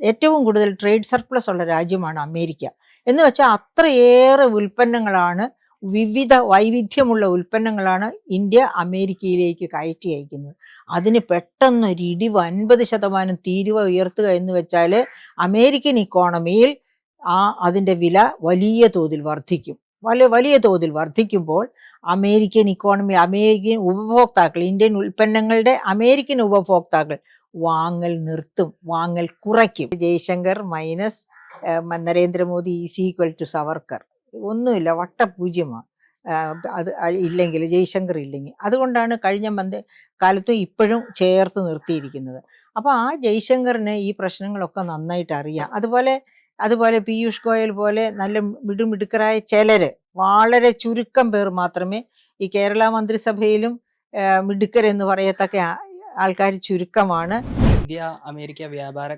ഏറ്റവും കൂടുതൽ trade surplus ഉള്ള രാജ്യമാണ് അമേരിക്ക. എന്ന് വെച്ചാൽ അത്രയേറെ ഉൽപ്പന്നങ്ങളാണ് വിവിധ വൈവിധ്യമുള്ള ഉൽപ്പന്നങ്ങളാണ് ഇന്ത്യ അമേരിക്കയിലേക്ക് കയറ്റി അയക്കുന്നത്. അതിന് പെട്ടെന്ന് ഒരു ഇടിവ് അൻപത് ശതമാനം തീരുവ ഉയർത്തുക എന്ന് വെച്ചാൽ അമേരിക്കൻ ഇക്കോണമിയിൽ ആ അതിന്റെ വില വലിയ തോതിൽ വർദ്ധിക്കും. വലിയ വലിയ തോതിൽ വർദ്ധിക്കുമ്പോൾ അമേരിക്കൻ ഇക്കോണമി അമേരിക്കൻ ഉപഭോക്താക്കൾ ഇന്ത്യൻ ഉൽപ്പന്നങ്ങളുടെ അമേരിക്കൻ ഉപഭോക്താക്കൾ വാങ്ങൽ നിർത്തും വാങ്ങൽ കുറയ്ക്കും. Jaishankar minus Narendra Modi is equal to Savarkar. ഒന്നുമില്ല വട്ടപൂജ്യമാണ് അത് ഇല്ലെങ്കിൽ ജയശങ്കർ ഇല്ലെങ്കിൽ. അതുകൊണ്ടാണ് കഴിഞ്ഞ മന്ത് കാലത്തും ഇപ്പോഴും ചേർത്ത് നിർത്തിയിരിക്കുന്നത്. അപ്പോൾ ആ ജയശങ്കറിന് ഈ പ്രശ്നങ്ങളൊക്കെ നന്നായിട്ട് അറിയാം. അതുപോലെ അതുപോലെ പീയൂഷ് ഗോയൽ പോലെ നല്ല മിടുമിടുക്കരായ ചിലർ വളരെ ചുരുക്കം പേർ മാത്രമേ ഈ കേരള മന്ത്രിസഭയിലും മിടുക്കരെന്ന് പറയത്തക്ക ആൾക്കാർ ചുരുക്കമാണ്. ഇന്ത്യ അമേരിക്ക വ്യാപാര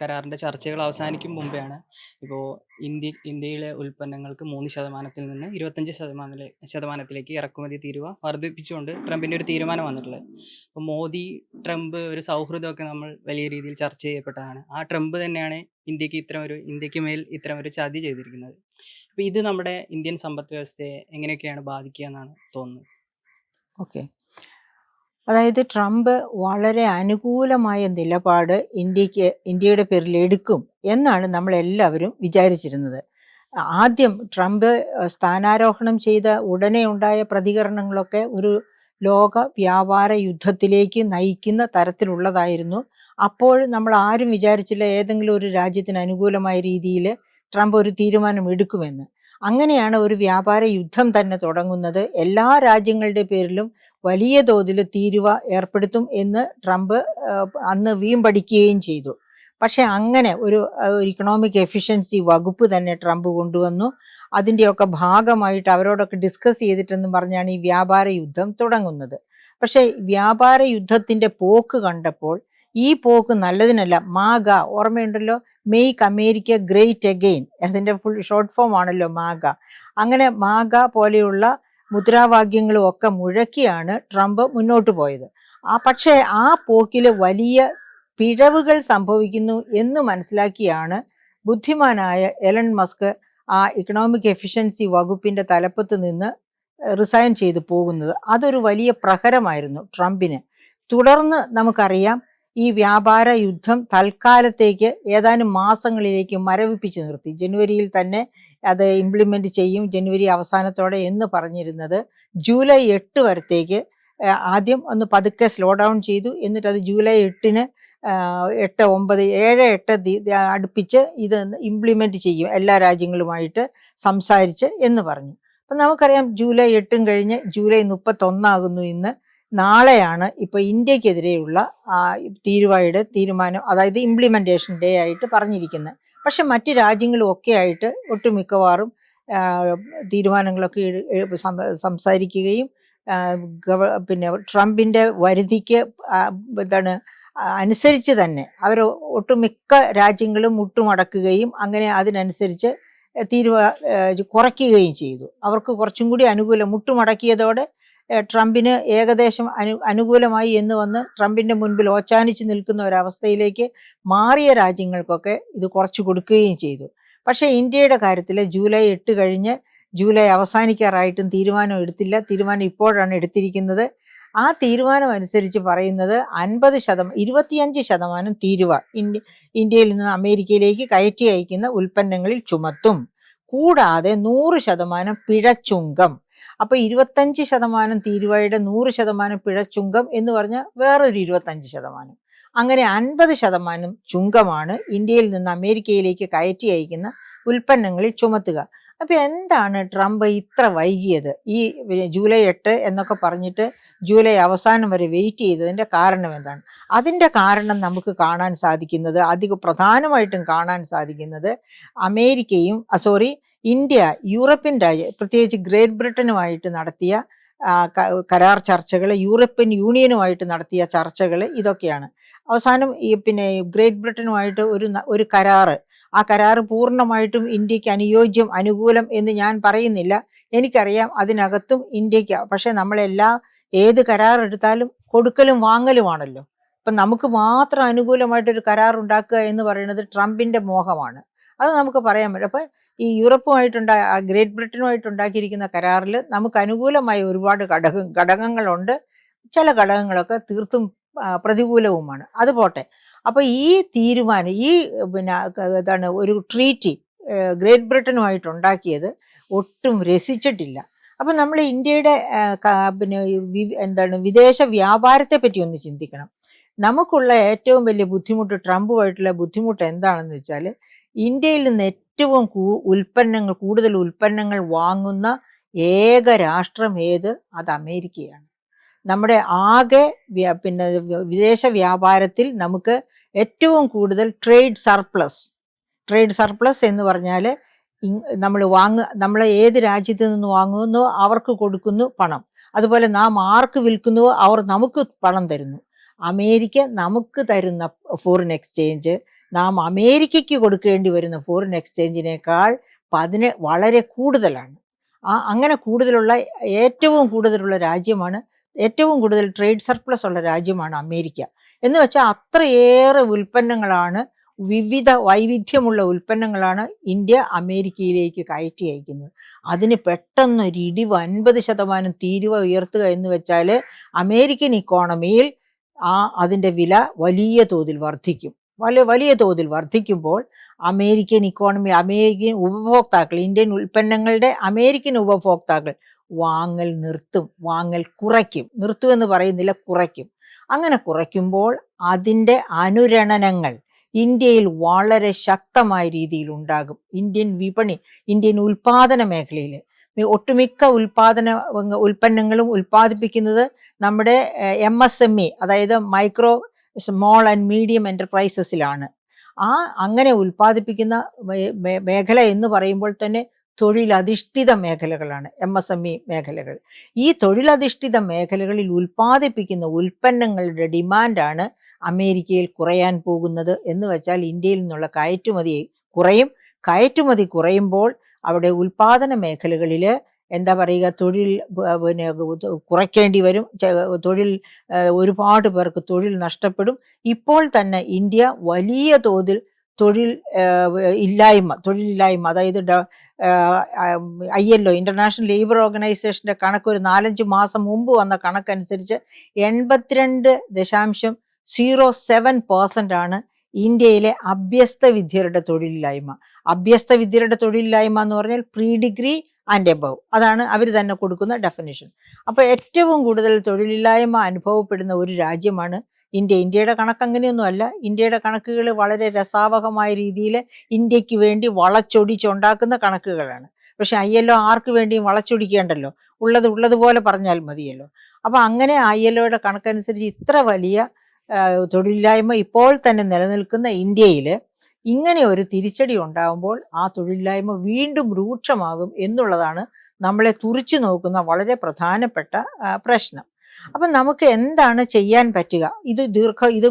കരാറിന്റെ ചർച്ചകൾ അവസാനിക്കും മുമ്പെയാണ്. ഇപ്പോൾ ഇന്ത്യ ഇന്ത്യയിലെ ഉൽപ്പന്നങ്ങൾക്ക് മൂന്ന് ശതമാനത്തിൽ നിന്ന് ഇരുപത്തഞ്ച് ശതമാനത്തിലെ ശതമാനത്തിലേക്ക് ഇറക്കുമതി തീരുവ വർദ്ധിപ്പിച്ചുകൊണ്ട് ട്രംപിന്റെ ഒരു തീരുമാനം വന്നിട്ടുള്ളത്. അപ്പോൾ മോദി ട്രംപ് ഒരു സൗഹൃദമൊക്കെ നമ്മൾ വലിയ രീതിയിൽ ചർച്ച ചെയ്യപ്പെട്ടതാണ്. ആ ട്രംപ് തന്നെയാണ് ഇന്ത്യയ്ക്ക് ഇത്തരം ഒരു ഇന്ത്യയ്ക്ക് മേൽ ഇത്തരം ഒരു ചതി ചെയ്തിരിക്കുന്നത്. അപ്പോൾ ഇത് നമ്മുടെ ഇന്ത്യൻ സമ്പദ് വ്യവസ്ഥയെ എങ്ങനെയൊക്കെയാണ് ബാധിക്കുക എന്നാണ് തോന്നുന്നത്. ഓക്കെ. അതായത് ട്രംപ് വളരെ അനുകൂലമായ നിലപാട് ഇന്ത്യയ്ക്ക് ഇന്ത്യയുടെ പേരിൽ എടുക്കും എന്നാണ് നമ്മളെല്ലാവരും വിചാരിച്ചിരുന്നത്. ആദ്യം ട്രംപ് സ്ഥാനാരോഹണം ചെയ്ത ഉടനെ ഉണ്ടായ പ്രതികരണങ്ങളൊക്കെ ഒരു ലോക വ്യാപാര യുദ്ധത്തിലേക്ക് നയിക്കുന്ന തരത്തിലുള്ളതായിരുന്നു. അപ്പോൾ നമ്മൾ ആരും വിചാരിച്ചില്ല ഏതെങ്കിലും ഒരു രാജ്യത്തിന് അനുകൂലമായ രീതിയിൽ ട്രംപ് ഒരു തീരുമാനം എടുക്കുമെന്ന്. അങ്ങനെയാണ് ഒരു വ്യാപാര യുദ്ധം തന്നെ തുടങ്ങുന്നത്. എല്ലാ രാജ്യങ്ങളുടെ പേരിലും വലിയ തോതിൽ തീരുവ ഏർപ്പെടുത്തും എന്ന് ട്രംപ് അന്ന് വീമ്പടിക്കുകയും ചെയ്തു. പക്ഷേ അങ്ങനെ ഒരു ഇക്കണോമിക് എഫിഷ്യൻസി വകുപ്പ് തന്നെ ട്രംപ് കൊണ്ടുവന്നു. അതിന്റെയൊക്കെ ഭാഗമായിട്ട് അവരോടൊക്കെ ഡിസ്കസ് ചെയ്തിട്ടെന്ന് പറഞ്ഞാണ് ഈ വ്യാപാര യുദ്ധം തുടങ്ങുന്നത്. പക്ഷേ വ്യാപാര യുദ്ധത്തിന്റെ പോക്ക് കണ്ടപ്പോൾ ഈ പോക്ക് നല്ലതിനല്ല. മാഗ ഓർമ്മയുണ്ടല്ലോ? മെയ്ക്ക് അമേരിക്ക ഗ്രേറ്റ് അഗെയിൻ അതിന്റെ ഫുൾ ഷോർട്ട് ഫോം ആണല്ലോ മാഗ. അങ്ങനെ മാഗ പോലെയുള്ള മുദ്രാവാക്യങ്ങളും ഒക്കെ മുഴക്കിയാണ് ട്രംപ് മുന്നോട്ട് പോയത്. ആ പക്ഷേ ആ പോക്കിൽ വലിയ പിഴവുകൾ സംഭവിക്കുന്നു എന്ന് മനസ്സിലാക്കിയാണ് ബുദ്ധിമാനായ എലൺ മസ്ക് ആ ഇക്കണോമിക് എഫിഷ്യൻസി വകുപ്പിന്റെ തലപ്പത്ത് നിന്ന് റിസൈൻ ചെയ്തു പോകുന്നത്. അതൊരു വലിയ പ്രഹരമായിരുന്നു ട്രംപിന്. തുടർന്ന് നമുക്കറിയാം ഈ വ്യാപാര യുദ്ധം തൽക്കാലത്തേക്ക് ഏതാനും മാസങ്ങളിലേക്ക് മരവിപ്പിച്ച് നിർത്തി. ജനുവരിയിൽ തന്നെ അത് ഇംപ്ലിമെന്റ് ചെയ്യും. ജനുവരി അവസാനത്തോടെ എന്ന് പറഞ്ഞിരുന്നത് ജൂലൈ എട്ട് വരത്തേക്ക് ആദ്യം ഒന്ന് പതുക്കെ സ്ലോ ഡൗൺ ചെയ്തു. എന്നിട്ട് അത് ജൂലൈ എട്ടിന് എട്ട് ഒമ്പത് ഏഴ് എട്ട് അടുപ്പിച്ച് ഇത് ഇംപ്ലിമെന്റ് ചെയ്യും. എല്ലാ രാജ്യങ്ങളുമായിട്ട് സംസാരിച്ച് എന്ന് പറഞ്ഞു. അപ്പം നമുക്കറിയാം ജൂലൈ എട്ടും കഴിഞ്ഞ് ജൂലൈ മുപ്പത്തൊന്നാകുന്നു ഇന്ന്. നാളെയാണ് ഇപ്പോൾ ഇന്ത്യക്കെതിരെയുള്ള തീരുവയുടെ തീരുമാനം അതായത് ഇംപ്ലിമെന്റേഷൻ ഡേ ആയിട്ട് പറഞ്ഞിരിക്കുന്നത്. പക്ഷെ മറ്റ് രാജ്യങ്ങളും ഒക്കെ ആയിട്ട് ഒട്ടുമിക്കവാറും തീരുമാനങ്ങളൊക്കെ സംസാരിക്കുകയും പിന്നെ ട്രംപിന്റെ വരുതിക്ക് എന്താണ് അനുസരിച്ച് തന്നെ അവർ ഒട്ടുമിക്ക രാജ്യങ്ങളും മുട്ടുമടക്കുകയും അങ്ങനെ അതിനനുസരിച്ച് തീരുവ കുറയ്ക്കുകയും ചെയ്തു. അവർക്ക് കുറച്ചും കൂടി അനുകൂലം മുട്ടുമടക്കിയതോടെ ട്രംപിന് ഏകദേശം അനു അനുകൂലമായി എന്ന് വന്ന് ട്രംപിന്റെ മുൻപിൽ ഓച്ചാനിച്ച് നിൽക്കുന്ന ഒരവസ്ഥയിലേക്ക് മാറിയ രാജ്യങ്ങൾക്കൊക്കെ ഇത് കുറച്ച് കൊടുക്കുകയും ചെയ്തു. പക്ഷേ ഇന്ത്യയുടെ കാര്യത്തിൽ ജൂലൈ എട്ട് കഴിഞ്ഞ് ജൂലൈ അവസാനിക്കാറായിട്ടും തീരുമാനം എടുത്തില്ല. തീരുമാനം ഇപ്പോഴാണ് എടുത്തിരിക്കുന്നത്. ആ തീരുമാനം അനുസരിച്ച് പറയുന്നത് അൻപത് ശതമാനം ഇരുപത്തിയഞ്ച് ശതമാനം തീരുവ ഇന്ത്യ ഇന്ത്യയിൽ നിന്ന് അമേരിക്കയിലേക്ക് കയറ്റി അയക്കുന്ന ഉൽപ്പന്നങ്ങളിൽ ചുമത്തും. കൂടാതെ നൂറ് ശതമാനം പിഴച്ചുങ്കം. അപ്പൊ ഇരുപത്തഞ്ച് ശതമാനം തീരുവയുടെ നൂറ് ശതമാനം പിഴച്ചുങ്കം എന്ന് പറഞ്ഞാൽ വേറൊരു ഇരുപത്തഞ്ച് ശതമാനം. അങ്ങനെ അൻപത് ശതമാനം ചുങ്കമാണ് ഇന്ത്യയിൽ നിന്ന് അമേരിക്കയിലേക്ക് കയറ്റി അയക്കുന്ന ഉൽപ്പന്നങ്ങളിൽ ചുമത്തുക. അപ്പോൾ എന്താണ് ട്രംപ് ഇത്ര വൈകിയത്? ഈ ജൂലൈ എട്ട് എന്നൊക്കെ പറഞ്ഞിട്ട് ജൂലൈ അവസാനം വരെ വെയിറ്റ് ചെയ്തതിന്റെ കാരണം എന്താണ്? അതിന്റെ കാരണം നമുക്ക് കാണാൻ സാധിക്കുന്നത് അധികം പ്രധാനമായിട്ടും കാണാൻ സാധിക്കുന്നത് അമേരിക്കയും സോറി ഇന്ത്യ യൂറോപ്യൻ രാജ്യ പ്രത്യേകിച്ച് ഗ്രേറ്റ് ബ്രിട്ടനുമായിട്ട് നടത്തിയ കരാർ ചർച്ചകൾ യൂറോപ്യൻ യൂണിയനുമായിട്ട് നടത്തിയ ചർച്ചകൾ ഇതൊക്കെയാണ്. അവസാനം ഈ പിന്നെ ഗ്രേറ്റ് ബ്രിട്ടനുമായിട്ട് ഒരു ഒരു കരാറ്. ആ കരാറ് പൂർണമായിട്ടും ഇന്ത്യയ്ക്ക് അനുയോജ്യം അനുകൂലം എന്ന് ഞാൻ പറയുന്നില്ല. എനിക്കറിയാം അതിനകത്തും ഇന്ത്യയ്ക്ക് പക്ഷേ നമ്മളെല്ലാ ഏത് കരാർ എടുത്താലും കൊടുക്കലും വാങ്ങലുമാണല്ലോ അപ്പം നമുക്ക് മാത്രം അനുകൂലമായിട്ടൊരു കരാർ ഉണ്ടാക്കുക എന്ന് പറയുന്നത് ട്രംപിന്റെ മോഹമാണ്. അത് നമുക്ക് പറയാൻ പറ്റും. അപ്പം ഈ യൂറോപ്പുമായിട്ടുണ്ടാ ആ ഗ്രേറ്റ് ബ്രിട്ടനുമായിട്ട് ഉണ്ടാക്കിയിരിക്കുന്ന കരാറിൽ നമുക്ക് അനുകൂലമായ ഒരുപാട് ഘടകം ഘടകങ്ങളുണ്ട്. ചില ഘടകങ്ങളൊക്കെ തീർത്തും പ്രതികൂലവുമാണ്. അത് പോട്ടെ. അപ്പോൾ ഈ തീരുമാനം ഈ പിന്നെ ഇതാണ് ഒരു ട്രീറ്റി ഗ്രേറ്റ് ബ്രിട്ടനുമായിട്ട് ഉണ്ടാക്കിയത് ഒട്ടും രസിച്ചിട്ടില്ല. അപ്പം നമ്മൾ ഇന്ത്യയുടെ പിന്നെ എന്താണ് വിദേശ വ്യാപാരത്തെ പറ്റി ഒന്ന് ചിന്തിക്കണം. നമുക്കുള്ള ഏറ്റവും വലിയ ബുദ്ധിമുട്ട് ട്രംപുമായിട്ടുള്ള ബുദ്ധിമുട്ട് എന്താണെന്ന് വെച്ചാൽ ഇന്ത്യയിൽ നിന്ന് ഏറ്റവും ഉൽപ്പന്നങ്ങൾ കൂടുതൽ ഉൽപ്പന്നങ്ങൾ വാങ്ങുന്ന ഏക രാഷ്ട്രം ഏത്? അത് അമേരിക്കയാണ്. നമ്മുടെ ആകെ പിന്നെ വിദേശ വ്യാപാരത്തിൽ നമുക്ക് ഏറ്റവും കൂടുതൽ ട്രേഡ് സർപ്ലസ് ട്രേഡ് സർപ്ലസ് എന്ന് പറഞ്ഞാൽ നമ്മൾ വാങ്ങ നമ്മൾ ഏത് രാജ്യത്ത് നിന്ന് വാങ്ങുന്നു അവർക്ക് കൊടുക്കുന്നു പണം. അതുപോലെ നാം ആർക്ക് വിൽക്കുന്നുവോ അവർ നമുക്ക് പണം തരുന്നു. അമേരിക്ക നമുക്ക് തരുന്ന ഫോറിൻ എക്സ്ചേഞ്ച് നാം അമേരിക്കയ്ക്ക് കൊടുക്കേണ്ടി വരുന്ന ഫോറിൻ എക്സ്ചേഞ്ചിനേക്കാൾ പതിന് വളരെ കൂടുതലാണ്. ആ അങ്ങനെ കൂടുതലുള്ള ഏറ്റവും കൂടുതലുള്ള രാജ്യമാണ് ഏറ്റവും കൂടുതൽ ട്രേഡ് സർപ്ലസ് ഉള്ള രാജ്യമാണ് അമേരിക്ക. എന്ന് വെച്ചാൽ അത്രയേറെ ഉൽപ്പന്നങ്ങളാണ് വിവിധ വൈവിധ്യമുള്ള ഉൽപ്പന്നങ്ങളാണ് ഇന്ത്യ അമേരിക്കയിലേക്ക് കയറ്റി അയക്കുന്നത്. അതിന് പെട്ടെന്നൊരിടിവ് അൻപത് ശതമാനം തീരുവ ഉയർത്തുക എന്ന് വെച്ചാൽ അമേരിക്കൻ ഇക്കോണമിയിൽ ആ അതിന്റെ വില വലിയ തോതിൽ വർദ്ധിക്കും. വലിയ വലിയ തോതിൽ വർദ്ധിക്കുമ്പോൾ അമേരിക്കൻ ഇക്കോണമി അമേരിക്കൻ ഉപഭോക്താക്കൾ ഇന്ത്യൻ ഉൽപ്പന്നങ്ങളുടെ അമേരിക്കൻ ഉപഭോക്താക്കൾ വാങ്ങൽ നിർത്തും വാങ്ങൽ കുറയ്ക്കും. നിർത്തുമെന്ന് പറയുന്നില്ല കുറയ്ക്കും. അങ്ങനെ കുറയ്ക്കുമ്പോൾ അതിന്റെ അനുരണനങ്ങൾ ഇന്ത്യയിൽ വളരെ ശക്തമായ രീതിയിൽ ഉണ്ടാകും. ഇന്ത്യൻ വിപണി ഇന്ത്യൻ ഉൽപാദന മേഖലയിൽ ഒട്ടുമിക്ക ഉൽപാദന ഉൽപ്പന്നങ്ങളും ഉൽപ്പാദിപ്പിക്കുന്നത് നമ്മുടെ എം എസ് എം ഇ അതായത് മൈക്രോ സ്മോൾ ആൻഡ് മീഡിയം എന്റർപ്രൈസസിലാണ് ആ അങ്ങനെ ഉൽപ്പാദിപ്പിക്കുന്ന മേഖല എന്ന് പറയുമ്പോൾ തന്നെ തൊഴിലധിഷ്ഠിത മേഖലകളാണ് എം എസ് എം ഇ മേഖലകൾ. ഈ തൊഴിലധിഷ്ഠിത മേഖലകളിൽ ഉൽപ്പാദിപ്പിക്കുന്ന ഉൽപ്പന്നങ്ങളുടെ ഡിമാൻഡാണ് അമേരിക്കയിൽ കുറയാൻ പോകുന്നത് എന്ന് വെച്ചാൽ ഇന്ത്യയിൽ നിന്നുള്ള കയറ്റുമതി കുറയും. കയറ്റുമതി കുറയുമ്പോൾ അവിടെ ഉൽപാദന മേഖലകളിൽ എന്താ പറയുക തൊഴിൽ പിന്നെ കുറയ്ക്കേണ്ടി വരും. തൊഴിൽ ഒരുപാട് പേർക്ക് തൊഴിൽ നഷ്ടപ്പെടും. ഇപ്പോൾ തന്നെ ഇന്ത്യ വലിയ തോതിൽ തൊഴിൽ ഇല്ലായ്മ തൊഴിലില്ലായ്മ അതായത് I L O international labour ഓർഗനൈസേഷന്റെ കണക്ക് ഒരു നാലഞ്ച് മാസം മുമ്പ് വന്ന കണക്കനുസരിച്ച് എൺപത്തിരണ്ട് ദശാംശം സീറോ സെവൻ പെർസെന്റ് ആണ് ഇന്ത്യയിലെ അഭ്യസ്ത വിദ്യരുടെ തൊഴിലില്ലായ്മ. അഭ്യസ്ത വിദ്യരുടെ തൊഴിലില്ലായ്മ എന്ന് പറഞ്ഞാൽ പ്രീ ഡിഗ്രി ആൻഡ് എബവ് അതാണ് അവർ തന്നെ കൊടുക്കുന്ന ഡെഫിനിഷൻ അപ്പോൾ ഏറ്റവും കൂടുതൽ തൊഴിലില്ലായ്മ അനുഭവപ്പെടുന്ന ഒരു രാജ്യമാണ് ഇന്ത്യ. ഇന്ത്യയുടെ കണക്ക് അങ്ങനെയൊന്നുമല്ല ഇന്ത്യയുടെ കണക്കുകൾ വളരെ രസാവഹമായ രീതിയിൽ ഇന്ത്യയ്ക്ക് വേണ്ടി വളച്ചൊടിച്ചുണ്ടാക്കുന്ന കണക്കുകളാണ്. പക്ഷെ ഐ എൽ ആർക്ക് വേണ്ടിയും വളച്ചൊടിക്കേണ്ടല്ലോ? ഉള്ളത് ഉള്ളതുപോലെ പറഞ്ഞാൽ മതിയല്ലോ. അപ്പോൾ അങ്ങനെ ഐ എൽ കണക്കനുസരിച്ച് ഇത്ര വലിയ തൊഴിലില്ലായ്മ ഇപ്പോൾ തന്നെ നിലനിൽക്കുന്ന ഇന്ത്യയിൽ ഇങ്ങനെ ഒരു തിരിച്ചടി ഉണ്ടാകുമ്പോൾ ആ തൊഴിലില്ലായ്മ വീണ്ടും രൂക്ഷമാകും എന്നുള്ളതാണ് നമ്മളെ തുറിച്ചു നോക്കുന്ന വളരെ പ്രധാനപ്പെട്ട പ്രശ്നം. അപ്പം നമുക്ക് എന്താണ് ചെയ്യാൻ പറ്റുക? ഇത് ദീർഘ ഇത്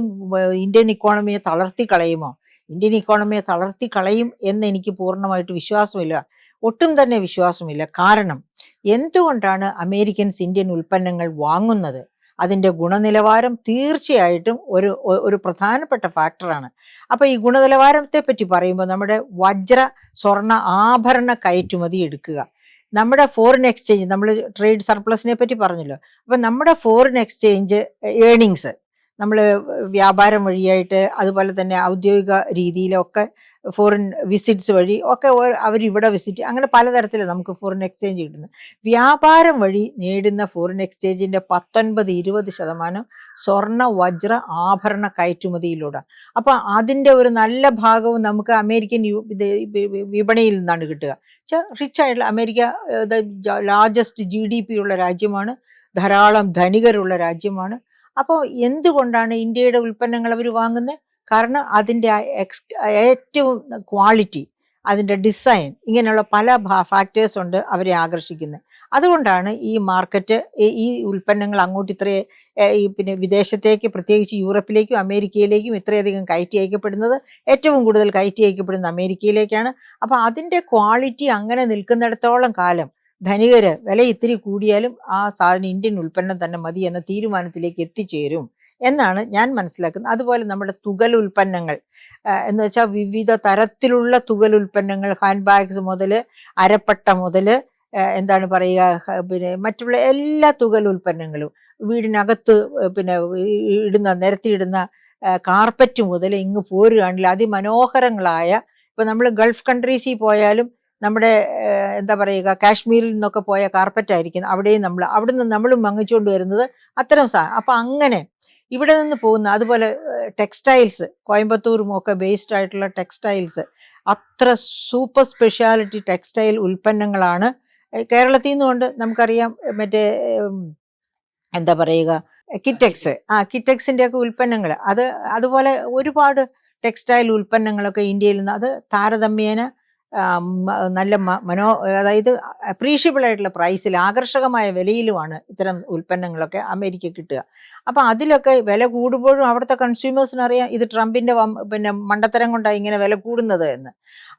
ഇന്ത്യൻ ഇക്കോണമിയെ തളർത്തി കളയുമോ? ഇന്ത്യൻ ഇക്കോണമിയെ തളർത്തി കളയും എന്ന് എനിക്ക് പൂർണമായിട്ട് വിശ്വാസമില്ല. ഒട്ടും തന്നെ വിശ്വാസമില്ല. കാരണം എന്തുകൊണ്ടാണ് അമേരിക്കൻസ് ഇന്ത്യൻ ഉൽപ്പന്നങ്ങൾ വാങ്ങുന്നത്? അതിന്റെ ഗുണനിലവാരം തീർച്ചയായിട്ടും ഒരു ഒരു പ്രധാനപ്പെട്ട ഫാക്ടറാണ്. അപ്പോൾ ഈ ഗുണനിലവാരത്തെ പറ്റി പറയുമ്പോൾ നമ്മുടെ വജ്ര സ്വർണ ആഭരണ കയറ്റുമതി എടുക്കുക. നമ്മുടെ ഫോറിൻ എക്സ്ചേഞ്ച് നമ്മൾ ട്രേഡ് സർപ്ലസിനെ പറ്റി പറഞ്ഞല്ലോ. അപ്പം നമ്മുടെ ഫോറിൻ എക്സ്ചേഞ്ച് ഏണിങ്സ് നമ്മൾ വ്യാപാരം വഴിയായിട്ട് അതുപോലെ തന്നെ ഔദ്യോഗിക രീതിയിലൊക്കെ ഫോറിൻ വിസിറ്റ്സ് വഴി ഒക്കെ അവരിവിടെ വിസിറ്റ് അങ്ങനെ പലതരത്തിൽ നമുക്ക് ഫോറിൻ എക്സ്ചേഞ്ച് കിട്ടുന്നു. വ്യാപാരം വഴി നേടുന്ന ഫോറിൻ എക്സ്ചേഞ്ചിന്റെ പത്തൊൻപത് ഇരുപത് ശതമാനം സ്വർണ വജ്ര ആഭരണ കയറ്റുമതിയിലൂടെ. അപ്പോൾ അതിന്റെ ഒരു നല്ല ഭാഗവും നമുക്ക് അമേരിക്കൻ വിപണിയിൽ നിന്നാണ് കിട്ടുക. റിച്ച് ആയിട്ടുള്ള America largest G D P ഉള്ള രാജ്യമാണ്. ധാരാളം ധനികരുള്ള രാജ്യമാണ്. അപ്പോൾ എന്തുകൊണ്ടാണ് ഇന്ത്യയുടെ ഉൽപ്പന്നങ്ങൾ അവർ വാങ്ങുന്നത് കാരണം അതിന്റെ എക്സ് ഏറ്റവും ക്വാളിറ്റി അതിന്റെ ഡിസൈൻ ഇങ്ങനെയുള്ള പല ഫാക്ടേഴ്സ് ഉണ്ട് അവരെ ആകർഷിക്കുന്നത്. അതുകൊണ്ടാണ് ഈ മാർക്കറ്റ് ഈ ഉൽപ്പന്നങ്ങൾ അങ്ങോട്ട് ഇത്രയേ ഈ പിന്നെ വിദേശത്തേക്ക് പ്രത്യേകിച്ച് യൂറോപ്പിലേക്കും അമേരിക്കയിലേക്കും ഇത്രയധികം കയറ്റി അയക്കപ്പെടുന്നത് ഏറ്റവും കൂടുതൽ കയറ്റി അയക്കപ്പെടുന്നത് അമേരിക്കയിലേക്കാണ്. അപ്പോൾ അതിന്റെ ക്വാളിറ്റി അങ്ങനെ നിൽക്കുന്നിടത്തോളം കാലം ധനികര് വില ഇത്തിരി കൂടിയാലും ആ സാധനം ഇന്ത്യൻ ഉൽപ്പന്നം തന്നെ മതി എന്ന തീരുമാനത്തിലേക്ക് എത്തിച്ചേരും. എന്നാണ് ഞാൻ മനസ്സിലാക്കുന്നത്. അതുപോലെ നമ്മുടെ തുകൽ ഉൽപ്പന്നങ്ങൾ എന്ന് വെച്ചാൽ വിവിധ തരത്തിലുള്ള തുകൽ ഉൽപ്പന്നങ്ങൾ ഹാൻഡ് ബാഗ്സ് മുതൽ അരപ്പട്ട മുതൽ എന്താണ് പറയുക പിന്നെ മറ്റുള്ള എല്ലാ തുകൽ ഉൽപ്പന്നങ്ങളും വീടിനകത്ത് പിന്നെ ഇടുന്ന നിരത്തിയിടുന്ന കാർപ്പറ്റ് മുതൽ ഇങ്ങ് പോരുകയാണെങ്കിൽ അതിമനോഹരങ്ങളായ ഇപ്പം നമ്മൾ ഗൾഫ് കൺട്രീസിൽ പോയാലും നമ്മുടെ എന്താ പറയുക കാശ്മീരിൽ നിന്നൊക്കെ പോയ കാർപ്പറ്റ് ആയിരിക്കും അവിടെയും നമ്മൾ അവിടെ നിന്ന് നമ്മളും വാങ്ങിച്ചുകൊണ്ട് വരുന്നത് അത്തരം സാ അപ്പം അങ്ങനെ ഇവിടെ നിന്ന് പോകുന്ന അതുപോലെ ടെക്സ്റ്റൈൽസ് കോയമ്പത്തൂരും ഒക്കെ ബേസ്ഡ് ആയിട്ടുള്ള ടെക്സ്റ്റൈൽസ് അത്ര സൂപ്പർ സ്പെഷ്യാലിറ്റി ടെക്സ്റ്റൈൽ ഉൽപ്പന്നങ്ങളാണ്. കേരളത്തിൽ നിന്നുകൊണ്ട് നമുക്കറിയാം മറ്റേ എന്താ പറയുക കിറ്റക്സ് ആ കിറ്റക്സിന്റെ ഒക്കെ ഉൽപ്പന്നങ്ങൾ അത് അതുപോലെ ഒരുപാട് ടെക്സ്റ്റൈൽ ഉൽപ്പന്നങ്ങളൊക്കെ ഇന്ത്യയിൽ നിന്ന് അത് താരതമ്യേന നല്ല മനോ അതായത് അപ്രീഷ്യബിൾ ആയിട്ടുള്ള പ്രൈസിൽ ആകർഷകമായ വിലയിലുമാണ് ഇത്തരം ഉൽപ്പന്നങ്ങളൊക്കെ അമേരിക്ക കിട്ടുക. അപ്പോൾ അതിലൊക്കെ വില കൂടുമ്പോഴും അവിടുത്തെ കൺസ്യൂമേഴ്സിന് അറിയാം ഇത് ട്രംപിന്റെ പിന്നെ മണ്ടത്തരം കൊണ്ടാണ് ഇങ്ങനെ വില കൂടുന്നത് എന്ന്.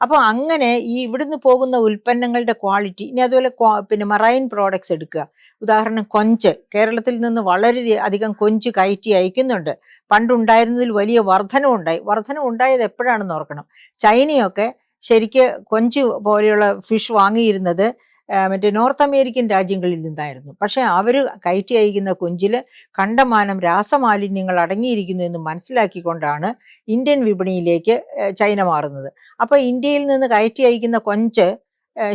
അപ്പോൾ അങ്ങനെ ഈ ഇവിടുന്ന് പോകുന്ന ഉൽപ്പന്നങ്ങളുടെ ക്വാളിറ്റി ഇനി അതുപോലെ പിന്നെ മറൈൻ പ്രോഡക്ട്സ് എടുക്കുക. ഉദാഹരണം കൊഞ്ച്. കേരളത്തിൽ നിന്ന് വളരെ അധികം കൊഞ്ച് കയറ്റി അയക്കുന്നുണ്ട്. പണ്ടുണ്ടായിരുന്നതിൽ വലിയ വർധനവുണ്ടായി. വർധനം ഉണ്ടായത് എപ്പോഴാണെന്ന് ഓർക്കണം. ചൈനയൊക്കെ ശരിക്ക് കൊഞ്ച് പോലെയുള്ള ഫിഷ് വാങ്ങിയിരുന്നത് മറ്റേ നോർത്ത് അമേരിക്കൻ രാജ്യങ്ങളിൽ നിന്നായിരുന്നു. പക്ഷേ അവർ കയറ്റി അയക്കുന്ന കൊഞ്ചിൽ കണ്ടമാനം രാസമാലിന്യങ്ങൾ അടങ്ങിയിരിക്കുന്നു എന്ന് മനസ്സിലാക്കിക്കൊണ്ടാണ് ഇന്ത്യൻ വിപണിയിലേക്ക് ചൈന മാറുന്നത്. അപ്പോൾ ഇന്ത്യയിൽ നിന്ന് കയറ്റി അയക്കുന്ന കൊഞ്ച്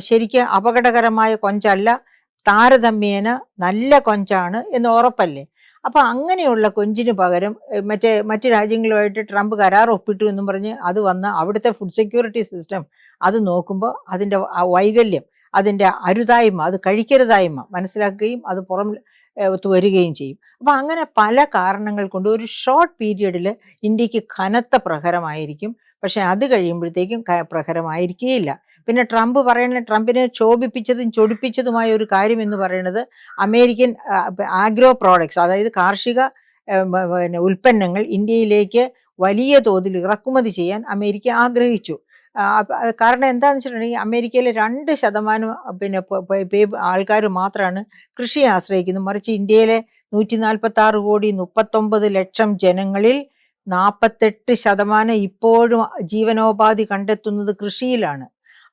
ശരിക്ക് അപകടകരമായ കൊഞ്ചല്ല താരതമ്യേന നല്ല കൊഞ്ചാണ് എന്ന് ഉറപ്പല്ലേ? അപ്പോൾ അങ്ങനെയുള്ള കൊഞ്ചിന് പകരം മറ്റേ മറ്റ് രാജ്യങ്ങളുമായിട്ട് ട്രംപ് കരാർ ഒപ്പിട്ടു എന്നും പറഞ്ഞ് അത് വന്ന് അവിടുത്തെ ഫുഡ് സെക്യൂരിറ്റി സിസ്റ്റം അത് നോക്കുമ്പോൾ അതിന്റെ വൈകല്യം അതിന്റെ അരുതായ്മ അത് കഴിക്കരുതായ്മ മനസ്സിലാക്കുകയും അത് പുറം വരികയും ചെയ്യും. അപ്പോൾ അങ്ങനെ പല കാരണങ്ങൾ കൊണ്ട് ഒരു ഷോർട്ട് പീരിയഡിൽ ഇന്ത്യയ്ക്ക് കനത്ത പ്രഹരമായിരിക്കും. പക്ഷേ അത് കഴിയുമ്പോഴത്തേക്കും പ്രഹരമായിരിക്കുകയില്ല പിന്നെ ട്രംപ് പറയുന്ന ട്രംപിനെ ക്ഷോഭിപ്പിച്ചതും ചൊടിപ്പിച്ചതുമായ ഒരു കാര്യം എന്ന് പറയുന്നത് അമേരിക്കൻ ആഗ്രോ പ്രോഡക്ട്സ് അതായത് കാർഷിക പിന്നെ ഉൽപ്പന്നങ്ങൾ ഇന്ത്യയിലേക്ക് വലിയ തോതിൽ ഇറക്കുമതി ചെയ്യാൻ അമേരിക്ക ആഗ്രഹിച്ചു. കാരണം എന്താണെന്ന് വെച്ചിട്ടുണ്ടെങ്കിൽ അമേരിക്കയിൽ രണ്ട് ശതമാനം പിന്നെ ആൾക്കാർ മാത്രമാണ് കൃഷിയെ ആശ്രയിക്കുന്നത്. മറിച്ച് ഇന്ത്യയിലെ നൂറ്റി നാൽപ്പത്തി ആറ് കോടി മുപ്പത്തൊമ്പത് ലക്ഷം ജനങ്ങളിൽ നാൽപ്പത്തെട്ട് ശതമാനം ഇപ്പോഴും ജീവനോപാധി കണ്ടെത്തുന്നത് കൃഷിയിലാണ്.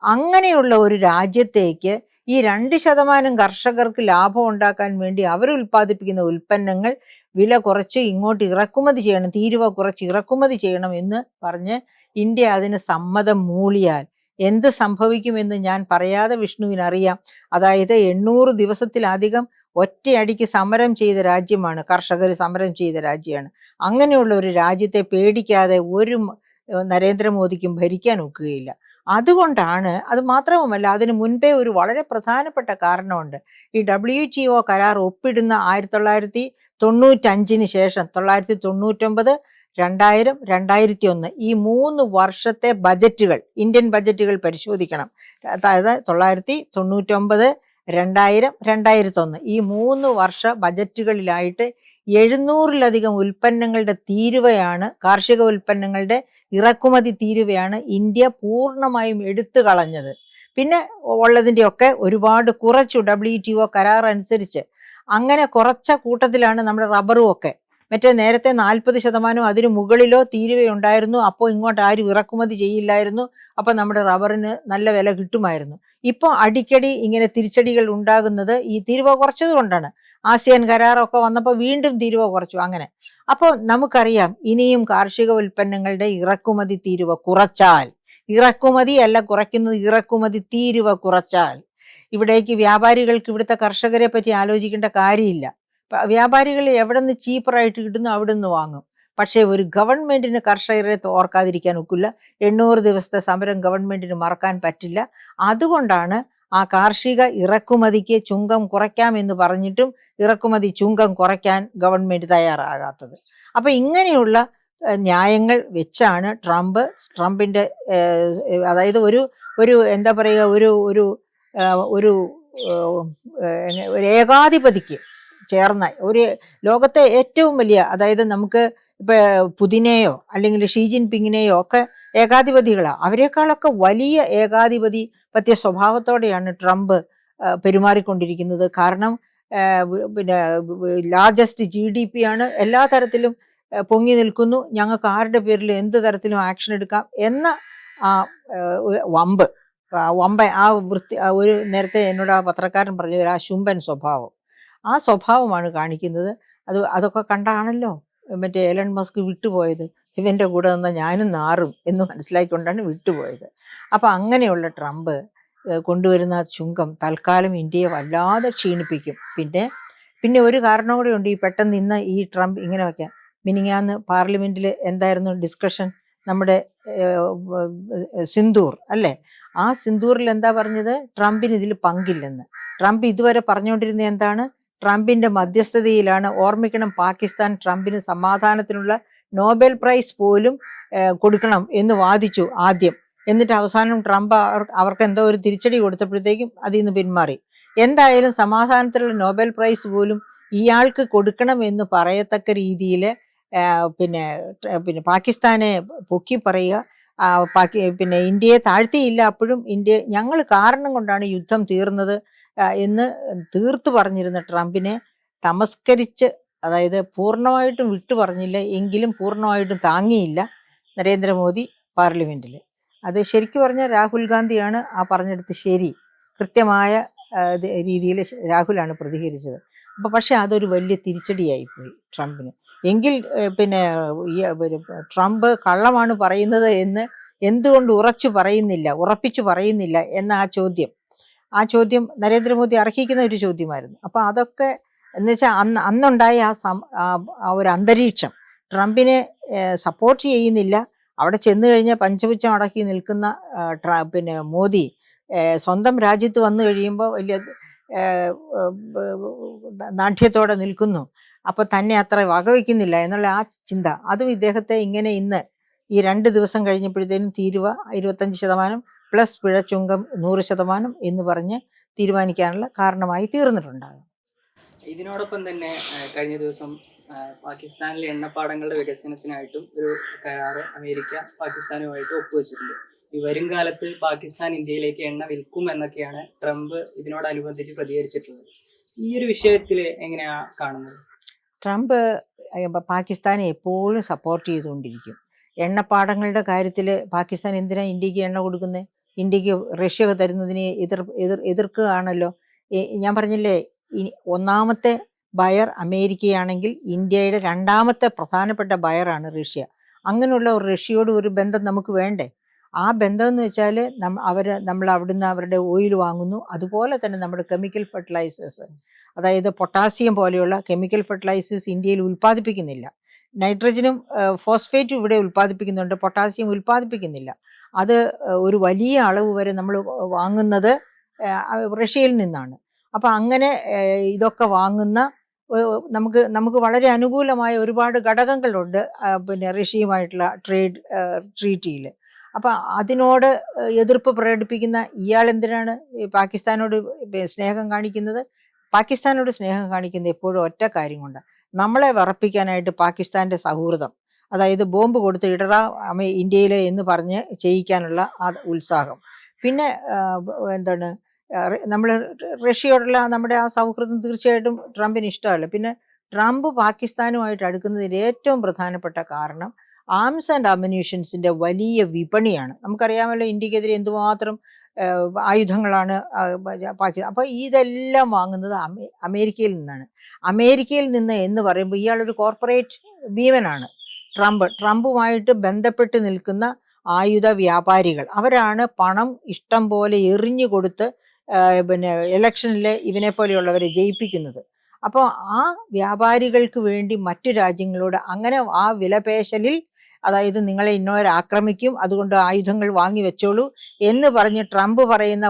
അങ്ങനെയുള്ള ഒരു രാജ്യത്തേക്ക് ഈ രണ്ട് ശതമാനം കർഷകർക്ക് ലാഭം ഉണ്ടാക്കാൻ വേണ്ടി അവർ ഉൽപ്പാദിപ്പിക്കുന്ന ഉൽപ്പന്നങ്ങൾ വില കുറച്ച് ഇങ്ങോട്ട് ഇറക്കുമതി ചെയ്യണം തീരുവ കുറച്ച് ഇറക്കുമതി ചെയ്യണം എന്ന് പറഞ്ഞ് ഇന്ത്യ അതിന് സമ്മതം മൂളിയാൽ എന്ത് സംഭവിക്കുമെന്ന് ഞാൻ പറയാതെ വിഷ്ണുവിനറിയാം അതായത് എണ്ണൂറ് ദിവസത്തിലധികം ഒറ്റയടിക്ക് സമരം ചെയ്ത രാജ്യമാണ് കർഷകർ സമരം ചെയ്ത രാജ്യമാണ്. അങ്ങനെയുള്ള ഒരു രാജ്യത്തെ പേടിക്കാതെ ഒരു നരേന്ദ്രമോദിക്കും ഭരിക്കാൻ ഒക്കുകയില്ല. അതുകൊണ്ടാണ് അത് മാത്രവുമല്ല അതിന് മുൻപേ ഒരു വളരെ പ്രധാനപ്പെട്ട കാരണമുണ്ട്. ഈ ഡബ്ല്യു ടി ഒ കരാർ ഒപ്പിടുന്ന ആയിരത്തി തൊള്ളായിരത്തി തൊണ്ണൂറ്റഞ്ചിന് ശേഷം തൊള്ളായിരത്തി തൊണ്ണൂറ്റൊമ്പത് രണ്ടായിരം രണ്ടായിരത്തി ഒന്ന് ഈ മൂന്ന് വർഷത്തെ ബജറ്റുകൾ ഇന്ത്യൻ ബജറ്റുകൾ പരിശോധിക്കണം. അതായത് തൊള്ളായിരത്തി തൊണ്ണൂറ്റൊമ്പത് രണ്ടായിരം രണ്ടായിരത്തൊന്ന്. ഈ മൂന്ന് വർഷ ബജറ്റുകളിലായിട്ട് എഴുന്നൂറിലധികം ഉൽപ്പന്നങ്ങളുടെ തീരുവയാണ് കാർഷിക ഉൽപ്പന്നങ്ങളുടെ ഇറക്കുമതി തീരുവയാണ് ഇന്ത്യ പൂർണമായും എടുത്തു കളഞ്ഞത്. പിന്നെ ഉള്ളതിന്റെയൊക്കെ ഒരുപാട് കുറച്ചു ഡബ്ല്യു ടി ഒ കരാർ അനുസരിച്ച് അങ്ങനെ കുറച്ച കൂട്ടത്തിലാണ് നമ്മുടെ റബ്ബറും ഒക്കെ. മറ്റേ നേരത്തെ നാൽപ്പത് ശതമാനം അതിന് മുകളിലോ തീരുവയുണ്ടായിരുന്നു അപ്പോൾ ഇങ്ങോട്ട് ആരും ഇറക്കുമതി ചെയ്യില്ലായിരുന്നു. അപ്പോൾ നമ്മുടെ റബ്ബറിന് നല്ല വില കിട്ടുമായിരുന്നു. ഇപ്പോൾ അടിക്കടി ഇങ്ങനെ തിരിച്ചടികൾ ഉണ്ടാകുന്നത് ഈ തീരുവ കുറച്ചത് കൊണ്ടാണ്. ആസിയാൻ കരാറൊക്കെ വന്നപ്പോൾ വീണ്ടും തീരുവ കുറച്ചു അങ്ങനെ. അപ്പോൾ നമുക്കറിയാം ഇനിയും കാർഷിക ഉൽപ്പന്നങ്ങളുടെ ഇറക്കുമതി തീരുവ കുറച്ചാൽ. ഇറക്കുമതി അല്ല കുറയ്ക്കുന്നത് ഇറക്കുമതി തീരുവ കുറച്ചാൽ. ഇവിടേക്ക് വ്യാപാരികൾക്ക് ഇവിടുത്തെ കർഷകരെ പറ്റി ആലോചിക്കേണ്ട കാര്യമില്ല. വ്യാപാരികൾ എവിടെ നിന്ന് ചീപ്പറായിട്ട് കിട്ടുന്നു അവിടെ നിന്ന് വാങ്ങും. പക്ഷേ ഒരു ഗവൺമെന്റിന് കർഷകരെ ഓർക്കാതിരിക്കാൻ ഒക്കില്ല. എണ്ണൂറ് ദിവസത്തെ സമരം ഗവൺമെന്റിന് മറക്കാൻ പറ്റില്ല. അതുകൊണ്ടാണ് ആ കാർഷിക ഇറക്കുമതിക്ക് ചുങ്കം കുറയ്ക്കാം എന്ന് പറഞ്ഞിട്ടും ഇറക്കുമതി ചുങ്കം കുറയ്ക്കാൻ ഗവൺമെന്റ് തയ്യാറാകാത്തത്. അപ്പം ഇങ്ങനെയുള്ള ന്യായങ്ങൾ വെച്ചാണ് ട്രംപ് ട്രംപിന്റെ അതായത് ഒരു ഒരു എന്താ പറയുക ഒരു ഒരു ഒരു ഏകാധിപതിക്ക് ചേർന്ന ഒരു ലോകത്തെ ഏറ്റവും വലിയ അതായത് നമുക്ക് ഇപ്പൊ പുതിനെയോ അല്ലെങ്കിൽ ഷീ ജിൻപിങ്ങിനെയോ ഒക്കെ ഏകാധിപതികളാണ് അവരെക്കാളൊക്കെ വലിയ ഏകാധിപതി പറ്റിയ സ്വഭാവത്തോടെയാണ് ട്രംപ് പെരുമാറിക്കൊണ്ടിരിക്കുന്നത്. കാരണം പിന്നെ ലാർജസ്റ്റ് ജി ഡി പി ആണ് എല്ലാ തരത്തിലും പൊങ്ങി നിൽക്കുന്നു. ഞങ്ങൾക്ക് ആരുടെ പേരിൽ എന്ത് തരത്തിലും ആക്ഷൻ എടുക്കാം എന്ന ആ വമ്പ് വമ്പ. ആ വൃത്തി ഒരു നേരത്തെ എന്നോട് ആ പത്രക്കാരൻ പറഞ്ഞ ആ ശുംബൻ സ്വഭാവം. ആ സ്വഭാവമാണ് കാണിക്കുന്നത്. അത് അതൊക്കെ കണ്ടാണല്ലോ മറ്റേ എലൺ മസ്ക് വിട്ടുപോയത്. ഇവന്റെ കൂടെ നിന്ന് ഞാനും നാറും എന്ന് മനസ്സിലാക്കിക്കൊണ്ടാണ് വിട്ടുപോയത്. അപ്പോൾ അങ്ങനെയുള്ള ട്രംപ് കൊണ്ടുവരുന്ന ചുങ്കം തൽക്കാലം ഇന്ത്യയെ വല്ലാതെ ക്ഷീണിപ്പിക്കും. പിന്നെ പിന്നെ ഒരു കാരണം കൂടെ ഉണ്ട്. ഈ പെട്ടെന്ന് ഇന്ന് ഈ ട്രംപ് ഇങ്ങനെ വയ്ക്കാം. മിനിങ്ങാന്ന് പാർലമെന്റിൽ എന്തായിരുന്നു ഡിസ്കഷൻ? നമ്മുടെ സിന്ദൂർ അല്ലേ? ആ സിന്ദൂറിൽ എന്താ പറഞ്ഞത്? ട്രംപിന് ഇതിൽ പങ്കില്ലെന്ന്. ട്രംപ് ഇതുവരെ പറഞ്ഞുകൊണ്ടിരുന്ന എന്താണ്? ട്രംപിന്റെ മധ്യസ്ഥതയിലാണ് ഓർമ്മിക്കണം പാകിസ്ഥാൻ ട്രംപിന് സമാധാനത്തിനുള്ള നോബൽ പ്രൈസ് പോലും കൊടുക്കണം എന്ന് വാദിച്ചു ആദ്യം. എന്നിട്ട് അവസാനം ട്രംപ് അവർ- അവർക്ക് എന്തോ ഒരു തിരിച്ചടി കൊടുത്തപ്പോഴത്തേക്കും അതിൽ നിന്ന് പിന്മാറി. എന്തായാലും സമാധാനത്തിലുള്ള നോബൽ പ്രൈസ് പോലും ഇയാൾക്ക് കൊടുക്കണം എന്ന് പറയത്തക്ക രീതിയിൽ പിന്നെ പിന്നെ പാകിസ്ഥാനെ പൊക്കി പറയുക പാക്കി പാകി പിന്നെ ഇന്ത്യയെ താഴ്ത്തിയില്ല അപ്പോഴും ഇന്ത്യ ഞങ്ങൾ കാരണം കൊണ്ടാണ് യുദ്ധം തീർന്നത് എന്ന് തീർത്തു പറഞ്ഞിരുന്ന ട്രംപിനെ തമസ്കരിച്ച് അതായത് പൂർണമായിട്ടും വിട്ടു പറഞ്ഞില്ല എങ്കിലും പൂർണമായിട്ടും താങ്ങിയില്ല നരേന്ദ്രമോദി പാർലമെന്റിൽ അത് ശരിക്കു പറഞ്ഞാൽ രാഹുൽ ഗാന്ധിയാണ് ആ പറഞ്ഞെടുത്ത് ശരി കൃത്യമായ രീതിയിൽ രാഹുലാണ് പ്രതികരിച്ചത്. അപ്പോൾ പക്ഷേ അതൊരു വലിയ തിരിച്ചടിയായിപ്പോയി ട്രംപിന്. എങ്കിൽ പിന്നെ ഈ ട്രംപ് കള്ളമാണ് പറയുന്നത് എന്ന് എന്തുകൊണ്ട് ഉറച്ചു പറയുന്നില്ല ഉറപ്പിച്ചു പറയുന്നില്ല എന്ന ആ ചോദ്യം. ആ ചോദ്യം നരേന്ദ്രമോദി അർഹിക്കുന്ന ഒരു ചോദ്യമായിരുന്നു. അപ്പോൾ അതൊക്കെ എന്ന് വെച്ചാൽ അന്ന് അന്നുണ്ടായ ആ സം ആ- ഒരു അന്തരീക്ഷം ട്രംപിനെ സപ്പോർട്ട് ചെയ്യുന്നില്ല. അവിടെ ചെന്നു കഴിഞ്ഞാൽ പഞ്ചപുച്ഛം അടക്കി നിൽക്കുന്ന പിന്നെ മോദി സ്വന്തം രാജ്യത്ത് വന്നു കഴിയുമ്പോൾ വലിയ ഏഹ്, നിൽക്കുന്നു. അപ്പോൾ തന്നെ അത്ര വകവയ്ക്കുന്നില്ല എന്നുള്ള ആ ചിന്ത. അതും ഇദ്ദേഹത്തെ ഇങ്ങനെ ഇന്ന് ഈ രണ്ട് ദിവസം കഴിഞ്ഞപ്പോഴത്തേനും തീരുവ ഇരുപത്തഞ്ച് ശതമാനം പ്ലസ് പിഴച്ചുങ്കം നൂറ് ശതമാനം എന്ന് പറഞ്ഞ് തീരുമാനിക്കാനുള്ള കാരണമായി തീർന്നിട്ടുണ്ടാകും. ഇതിനോടൊപ്പം തന്നെ കഴിഞ്ഞ ദിവസം പാകിസ്ഥാനിലെ എണ്ണപ്പാടങ്ങളുടെ വികസനത്തിനായിട്ടും ഒരു കരാറ് അമേരിക്ക പാകിസ്ഥാനുമായിട്ട് ഒപ്പുവെച്ചിട്ടുണ്ട്. ഈ വരും കാലത്ത് പാകിസ്ഥാൻ ഇന്ത്യയിലേക്ക് എണ്ണ വിൽക്കും എന്നൊക്കെയാണ് ട്രംപ് ഇതിനോടനുബന്ധിച്ച് പ്രതികരിച്ചിട്ടുള്ളത്. ഈ ഒരു വിഷയത്തിൽ എങ്ങനെയാ കാണുന്നത്? ട്രംപ് പാകിസ്ഥാനെ എപ്പോഴും സപ്പോർട്ട് ചെയ്തുകൊണ്ടിരിക്കും. എണ്ണപ്പാടങ്ങളുടെ കാര്യത്തിൽ പാകിസ്ഥാൻ എന്തിനാണ് ഇന്ത്യയ്ക്ക് എണ്ണ കൊടുക്കുന്നത് ഇന്ത്യയ്ക്ക് റഷ്യ തരുന്നതിനെ എതിർ എതിർ എതിർക്കുകയാണല്ലോ. ഞാൻ പറഞ്ഞില്ലേ ഒന്നാമത്തെ ബയർ അമേരിക്കയാണെങ്കിൽ ഇന്ത്യയുടെ രണ്ടാമത്തെ പ്രധാനപ്പെട്ട ബയറാണ് റഷ്യ. അങ്ങനെയുള്ള ഒരു റഷ്യയോട് ഒരു ബന്ധം നമുക്ക് വേണ്ടേ? ആ ബന്ധം എന്ന് വെച്ചാൽ നം അവർ നമ്മൾ അവിടുന്ന് അവരുടെ ഓയിൽ വാങ്ങുന്നു. അതുപോലെ തന്നെ നമ്മുടെ കെമിക്കൽ ഫെർട്ടിലൈസേഴ്സ് അതായത് പൊട്ടാസ്യം പോലെയുള്ള കെമിക്കൽ ഫെർട്ടിലൈസേഴ്സ് ഇന്ത്യയിൽ ഉൽപ്പാദിപ്പിക്കുന്നില്ല. നൈട്രജനും ഫോസ്ഫേറ്റും ഇവിടെ ഉൽപ്പാദിപ്പിക്കുന്നുണ്ട്. പൊട്ടാസ്യം ഉൽപ്പാദിപ്പിക്കുന്നില്ല. അത് ഒരു വലിയ അളവ് വരെ നമ്മൾ വാങ്ങുന്നത് റഷ്യയിൽ നിന്നാണ്. അപ്പം അങ്ങനെ ഇതൊക്കെ വാങ്ങുന്ന നമുക്ക് നമുക്ക് വളരെ അനുകൂലമായ ഒരുപാട് ഘടകങ്ങളുണ്ട് പിന്നെ റഷ്യയുമായിട്ടുള്ള ട്രേഡ് ട്രീറ്റിയിൽ അപ്പം അതിനോട് എതിർപ്പ് പ്രകടിപ്പിക്കുന്ന ഇയാൾ എന്തിനാണ്? പാകിസ്ഥാനോട് സ്നേഹം കാണിക്കുന്നത്? പാകിസ്ഥാനോട് സ്നേഹം കാണിക്കുന്നത് എപ്പോഴും ഒറ്റ കാര്യം കൊണ്ട് നമ്മളെ വിറപ്പിക്കാനായിട്ട് പാകിസ്ഥാന്റെ സൗഹൃദം. അതായത് ബോംബ് കൊടുത്ത് ഇടറ ഇന്ത്യയിലെ എന്ന് പറഞ്ഞ് ചെയ്യിക്കാനുള്ള ആ ഉത്സാഹം. പിന്നെ എന്താണ് നമ്മൾ റഷ്യയോടുള്ള നമ്മുടെ ആ സൗഹൃദം തീർച്ചയായിട്ടും ട്രംപിന് ഇഷ്ടമല്ല. പിന്നെ ട്രംപ് പാകിസ്ഥാനുമായിട്ട് അടുക്കുന്നതിന്റെ ഏറ്റവും പ്രധാനപ്പെട്ട കാരണം ആംസ് ആൻഡ് അമ്യൂഷൻസിന്റെ വലിയ വിപണിയാണ്. നമുക്കറിയാമല്ലോ ഇന്ത്യക്കെതിരെ എന്തുമാത്രം ആയുധങ്ങളാണ് പാകിസ്ഥാൻ അപ്പോൾ ഇതെല്ലാം വാങ്ങുന്നത് അമേ- അമേരിക്കയിൽ നിന്നാണ്. അമേരിക്കയിൽ നിന്ന് എന്ന് പറയുമ്പോൾ ഇയാളൊരു കോർപ്പറേറ്റ് ഭീമനാണ്. ട്രംപ്. ട്രംപുമായിട്ട് ബന്ധപ്പെട്ട് നിൽക്കുന്ന ആയുധ വ്യാപാരികൾ. അവരാണ് പണം ഇഷ്ടം പോലെ എറിഞ്ഞു കൊടുത്ത് പിന്നെ ഇലക്ഷനിൽ ഇവനെ പോലെയുള്ളവരെ ജയിപ്പിക്കുന്നത്. അപ്പോൾ ആ വ്യാപാരികൾക്ക് വേണ്ടി മറ്റു രാജ്യങ്ങളോട് അങ്ങനെ ആ വിലപേശലിൽ അതായത് നിങ്ങളെ ഇന്നോരെ ആക്രമിക്കും അതുകൊണ്ട് ആയുധങ്ങൾ വാങ്ങി വെച്ചോളൂ എന്ന് പറഞ്ഞ് ട്രംപ് പറയുന്ന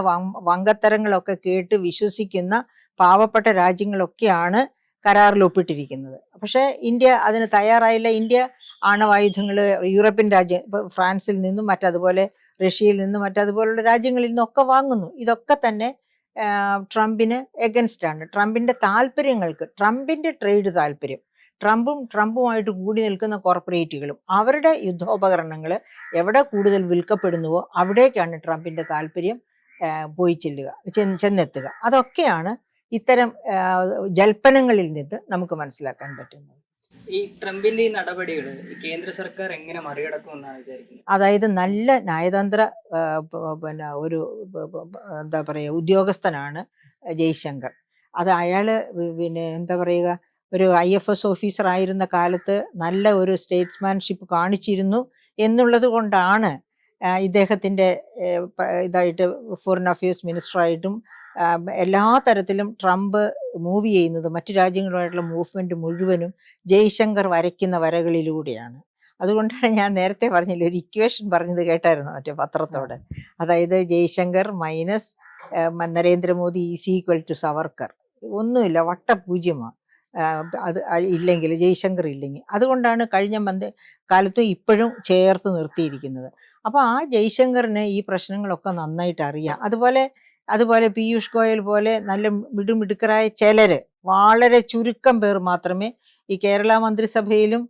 വങ്കത്തരങ്ങളൊക്കെ കേട്ട് വിശ്വസിക്കുന്ന പാവപ്പെട്ട രാജ്യങ്ങളൊക്കെയാണ് കരാറിൽ ഒപ്പിട്ടിരിക്കുന്നത് പക്ഷേ ഇന്ത്യ അതിന് തയ്യാറായില്ല. ഇന്ത്യ ആണവായുധങ്ങൾ യൂറോപ്യൻ രാജ്യം ഫ്രാൻസിൽ നിന്നും മറ്റതുപോലെ റഷ്യയിൽ നിന്നും മറ്റതുപോലുള്ള രാജ്യങ്ങളിൽ നിന്നൊക്കെ വാങ്ങുന്നു. ഇതൊക്കെ തന്നെ ട്രംപിന് എഗൻസ്റ്റാണ്. ട്രംപിന്റെ താല്പര്യങ്ങൾക്ക് ട്രംപിന്റെ ട്രേഡ് താല്പര്യം. ട്രംപും ട്രംപുമായിട്ട് കൂടി നിൽക്കുന്ന കോർപ്പറേറ്റുകളും അവരുടെ യുദ്ധോപകരണങ്ങൾ എവിടെ കൂടുതൽ വിൽക്കപ്പെടുന്നുവോ അവിടേക്കാണ് ട്രംപിന്റെ താല്പര്യം പോയി ചെല്ലുക ചെന്ന് ചെന്നെത്തുക. അതൊക്കെയാണ് ഇത്തരം ജൽപ്പനങ്ങളിൽ നിന്ന് നമുക്ക് മനസ്സിലാക്കാൻ പറ്റുന്നത്. ഈ ട്രംപിന്റെ ഈ നടപടികൾ കേന്ദ്ര സർക്കാർ എങ്ങനെ മറികടക്കും എന്നാണ് വിചാരിക്കുന്നത്? അതായത് നല്ല നയതന്ത്ര പിന്നെ ഒരു എന്താ പറയുക ഉദ്യോഗസ്ഥനാണ് ജയ്ശങ്കർ. അത് അയാൾ പിന്നെ എന്താ പറയുക ഒരു ഐ എഫ് എസ് ഓഫീസർ ആയിരുന്ന കാലത്ത് നല്ല ഒരു സ്റ്റേറ്റ്സ്മാൻഷിപ്പ് കാണിച്ചിരുന്നു എന്നുള്ളത് കൊണ്ടാണ് ഇദ്ദേഹത്തിന്റെ ഇതായിട്ട് ഫോറിൻ അഫയേഴ്സ് മിനിസ്റ്ററായിട്ടും എല്ലാ തരത്തിലും ട്രംപ് മൂവ് ചെയ്യുന്നത് മറ്റു രാജ്യങ്ങളുമായിട്ടുള്ള മൂവ്മെന്റ് മുഴുവനും ജയ്ശങ്കർ വരയ്ക്കുന്ന വരകളിലൂടെയാണ്. അതുകൊണ്ടാണ് ഞാൻ നേരത്തെ പറഞ്ഞില്ല ഒരു ഇക്വേഷൻ പറഞ്ഞത് കേട്ടായിരുന്നു മറ്റേ പത്രത്തോട്. അതായത് Jaishankar minus Narendra Modi is equal to Savarkar ഒന്നുമില്ല വട്ടപൂജ്യമാണ്. അത് ഇല്ലെങ്കിൽ ജയ്ശങ്കർ ഇല്ലെങ്കിൽ. അതുകൊണ്ടാണ് കഴിഞ്ഞ മന്ത് കാലത്തും ഇപ്പോഴും ചേർത്ത് നിർത്തിയിരിക്കുന്നത്. അപ്പോൾ ആ ജയ്ശങ്കറിന് ഈ പ്രശ്നങ്ങളൊക്കെ നന്നായിട്ട് അറിയാം. അതുപോലെ അതുപോലെ പീയൂഷ് ഗോയൽ പോലെ നല്ല മിടുമിടുക്കരായ ചിലർ വളരെ ചുരുക്കം പേർ മാത്രമേ ഈ കേരള മന്ത്രിസഭയിലും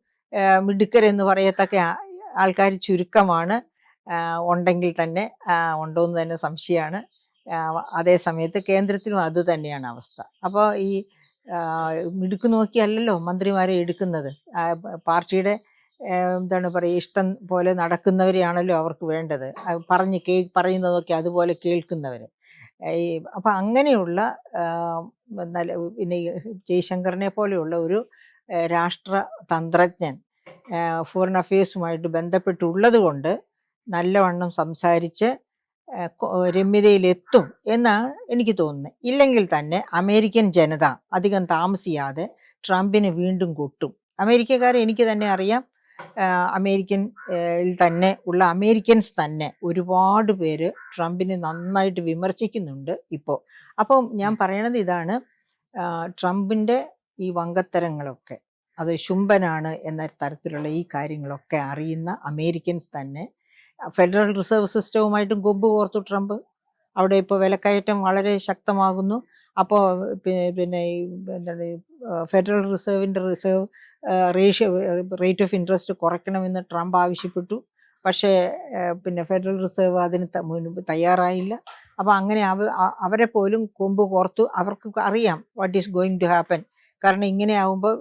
മിടുക്കരെന്ന് പറയത്തക്ക ആൾക്കാർ ചുരുക്കമാണ്. ഉണ്ടെങ്കിൽ തന്നെ ഉണ്ടോ എന്ന് തന്നെ സംശയമാണ് അതേ സമയത്ത് കേന്ദ്രത്തിലും അത് തന്നെയാണ് അവസ്ഥ. അപ്പോൾ ഈ മിടുക്ക് നോക്കിയല്ലല്ലോ മന്ത്രിമാരെ എടുക്കുന്നത്. പാർട്ടിയുടെ എന്താണ് പറയുക ഇഷ്ടം പോലെ നടക്കുന്നവരെയാണല്ലോ അവർക്ക് വേണ്ടത്. പറഞ്ഞ് കേ പറയുന്നതൊക്കെ അതുപോലെ കേൾക്കുന്നവർ ഈ അപ്പം അങ്ങനെയുള്ള നല്ല പിന്നെ ജയശങ്കറിനെ പോലെയുള്ള ഒരു രാഷ്ട്ര തന്ത്രജ്ഞൻ ഫോറിൻ അഫയേഴ്സുമായിട്ട് ബന്ധപ്പെട്ടുള്ളത് കൊണ്ട് നല്ലവണ്ണം സംസാരിച്ച് രമ്യതയിലെത്തും എന്നാണ് എനിക്ക് തോന്നുന്നത് ഇല്ലെങ്കിൽ തന്നെ അമേരിക്കൻ ജനത അധികം താമസിയാതെ ട്രംപിനെ വീണ്ടും കൊട്ടും. അമേരിക്കക്കാരെ എനിക്ക് തന്നെ അറിയാം ആ, അമേരിക്കൻ ൽ തന്നെ ഉള്ള അമേരിക്കൻസ് തന്നെ ഒരുപാട് പേര് ട്രംപിനെ നന്നായിട്ട് വിമർശിക്കുന്നുണ്ട് ഇപ്പോൾ അപ്പം ഞാൻ പറയണത് ഇതാണ് ട്രംപിന്റെ ഈ വങ്കത്തരങ്ങളൊക്കെ അത് ശുംഭനാണ് എന്ന തരത്തിലുള്ള ഈ കാര്യങ്ങളൊക്കെ അറിയുന്ന അമേരിക്കൻസ് തന്നെ ഫെഡറൽ റിസർവ് സിസ്റ്റവുമായിട്ടും കൊമ്പ് കോർത്തു ട്രംപ്. അവിടെ ഇപ്പോൾ വിലക്കയറ്റം വളരെ ശക്തമാകുന്നു. അപ്പോൾ പിന്നെ ഈ എന്താണ് federal റിസർവിന്റെ reserve ratio rate of interest കുറയ്ക്കണമെന്ന് Trump ആവശ്യപ്പെട്ടു. പക്ഷേ പിന്നെ ഫെഡറൽ റിസർവ് അതിന് മുൻപ് തയ്യാറായില്ല. അപ്പോൾ അങ്ങനെ അവ അവരെ പോലും കൊമ്പ് കോർത്തു അവർക്ക് അറിയാം what is going to happen കാരണം ഇങ്ങനെ ആകുമ്പോൾ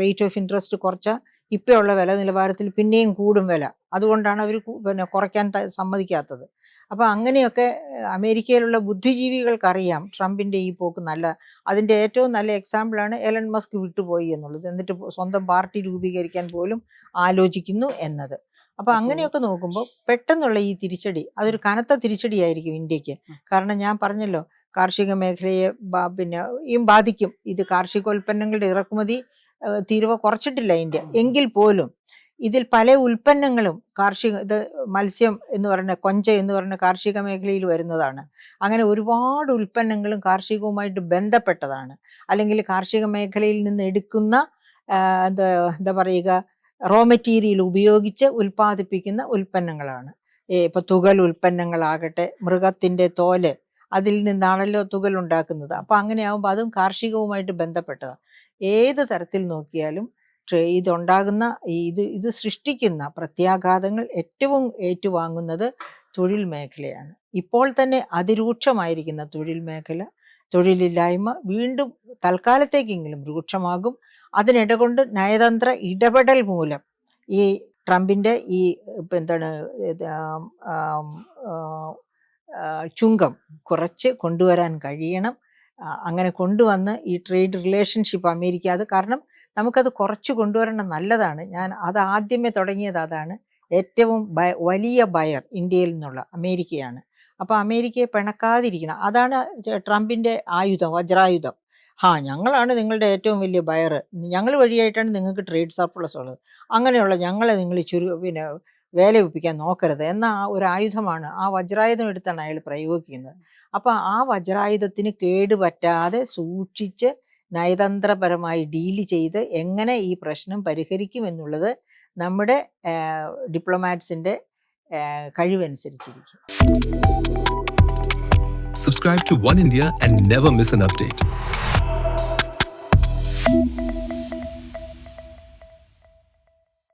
റേറ്റ് ഓഫ് ഇൻട്രസ്റ്റ് കുറച്ചാൽ ഇപ്പോഴുള്ള വില നിലവാരത്തിൽ പിന്നെയും കൂടും വില. അതുകൊണ്ടാണ് അവർ പിന്നെ കുറയ്ക്കാൻ സമ്മതിക്കാത്തത്. അപ്പോൾ അങ്ങനെയൊക്കെ അമേരിക്കയിലുള്ള ബുദ്ധിജീവികൾക്കറിയാം ട്രംപിന്റെ ഈ പോക്ക് നല്ല അതിന്റെ ഏറ്റവും നല്ല എക്സാമ്പിളാണ് എലൻ മസ്ക് വിട്ടുപോയി എന്നുള്ളത്. എന്നിട്ട് സ്വന്തം പാർട്ടി രൂപീകരിക്കാൻ പോലും ആലോചിക്കുന്നു എന്നത്. അപ്പോൾ അങ്ങനെയൊക്കെ നോക്കുമ്പോൾ പെട്ടെന്നുള്ള ഈ തിരിച്ചടി അതൊരു കനത്ത തിരിച്ചടിയായിരിക്കും ഇന്ത്യയ്ക്ക്. കാരണം ഞാൻ പറഞ്ഞല്ലോ കാർഷിക മേഖലയെ പിന്നെ ഈ ബാധിക്കും. ഇത് കാർഷികോൽപ്പന്നങ്ങളുടെ ഇറക്കുമതി തീരുവ കുറച്ചിട്ടില്ല ഇന്ത്യ. എങ്കിൽ പോലും ഇതിൽ പല ഉൽപ്പന്നങ്ങളും കാർഷിക ഇത് മത്സ്യം എന്ന് പറയുന്ന കൊഞ്ച എന്ന് പറയുന്ന കാർഷിക മേഖലയിൽ വരുന്നതാണ്. അങ്ങനെ ഒരുപാട് ഉൽപ്പന്നങ്ങളും കാർഷികവുമായിട്ട് ബന്ധപ്പെട്ടതാണ്. അല്ലെങ്കിൽ കാർഷിക മേഖലയിൽ നിന്ന് എടുക്കുന്ന എന്താ എന്താ പറയുക റോ മെറ്റീരിയൽ ഉപയോഗിച്ച് ഉൽപ്പാദിപ്പിക്കുന്ന ഉൽപ്പന്നങ്ങളാണ്. ഇപ്പോൾ തുകൽ ഉൽപ്പന്നങ്ങളാകട്ടെ മൃഗത്തിന്റെ തോൽ അതിൽ നിന്നാണല്ലോ തുകൽ ഉണ്ടാക്കുന്നത്. അപ്പോൾ അങ്ങനെ ആകുമ്പോൾ അതും കാർഷികവുമായിട്ട് ബന്ധപ്പെട്ടതാണ് ഏത് തരത്തിൽ നോക്കിയാലും ഇതുണ്ടാകുന്ന ഇത് ഇത് സൃഷ്ടിക്കുന്ന പ്രത്യാഘാതങ്ങൾ ഏറ്റവും ഏറ്റുവാങ്ങുന്നത് തൊഴിൽ മേഖലയാണ്. ഇപ്പോൾ തന്നെ അതിരൂക്ഷമായിരിക്കുന്ന തൊഴിൽ മേഖല തൊഴിലില്ലായ്മ വീണ്ടും തൽക്കാലത്തേക്കെങ്കിലും രൂക്ഷമാകും. അതിനിടകൊണ്ട് നയതന്ത്ര ഇടപെടൽ മൂലം ഈ ട്രംപിന്റെ ഈ എന്താണ് ചുങ്കം കുറച്ച് കൊണ്ടുവരാൻ കഴിയണം. അങ്ങനെ കൊണ്ടുവന്ന് ഈ ട്രേഡ് റിലേഷൻഷിപ്പ് അമേരിക്ക അത് കാരണം നമുക്കത് കുറച്ച് കൊണ്ടുവരണം നല്ലതാണ്. ഞാൻ അത് ആദ്യമേ തുടങ്ങിയത് അതാണ്. ഏറ്റവും വലിയ ബയർ ഇന്ത്യയിൽ നിന്നുള്ള അമേരിക്കയാണ്. അപ്പോൾ അമേരിക്കയെ പിണക്കാതിരിക്കണം. അതാണ് ട്രംപിന്റെ ആയുധം വജ്രായുധം. ഹാ ഞങ്ങളാണ് നിങ്ങളുടെ ഏറ്റവും വലിയ ബയർ ഞങ്ങൾ വഴിയായിട്ടാണ് നിങ്ങൾക്ക് ട്രേഡ് സർപ്ലസ് ഉള്ളത്. അങ്ങനെയുള്ള ഞങ്ങളെ നിങ്ങൾ ചുരു പിന്നെ വേല ഒപ്പിക്കാൻ നോക്കരുത്. എന്ന ആ ഒരു ആയുധമാണ് ആ വജ്രായുധം എടുത്താണ് അയാൾ പ്രയോഗിക്കുന്നത്. അപ്പോൾ ആ വജ്രായുധത്തിന് കേടുപറ്റാതെ സൂക്ഷിച്ച് നയതന്ത്രപരമായി ഡീൽ ചെയ്ത് എങ്ങനെ ഈ പ്രശ്നം പരിഹരിക്കും എന്നുള്ളത് നമ്മുടെ ഡിപ്ലോമാറ്റ്സിന്റെ കഴിവനുസരിച്ചിരിക്കും. Subscribe to One India and never miss an update.